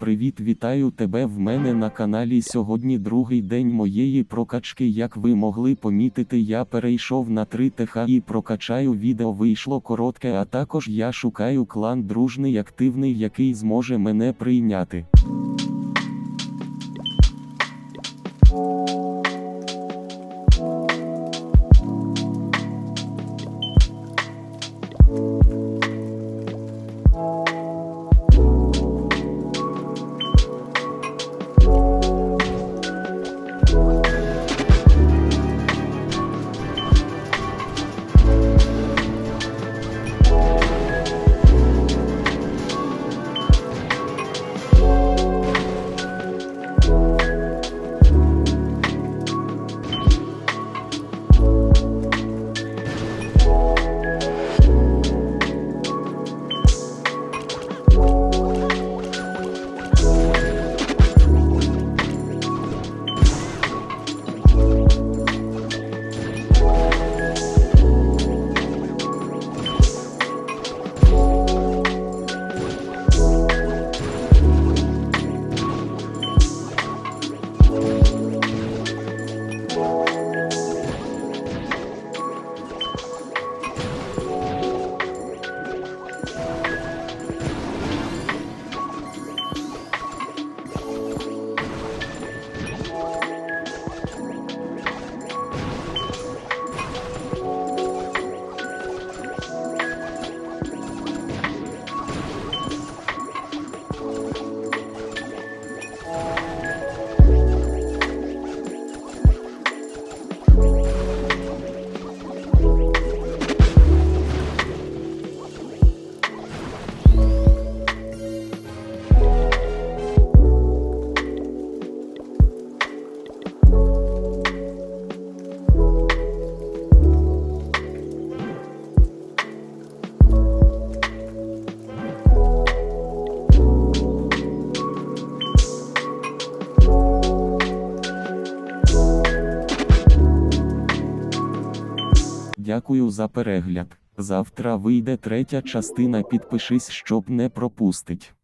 Привіт, вітаю тебе в мене на каналі. Сьогодні другий день моєї прокачки. Як ви могли помітити, я перейшов на 3 ТХ і прокачаю відео вийшло коротке, а також я шукаю клан дружний активний, який зможе мене прийняти. Дякую за перегляд. Завтра вийде третя частина. Підпишись, щоб не пропустить.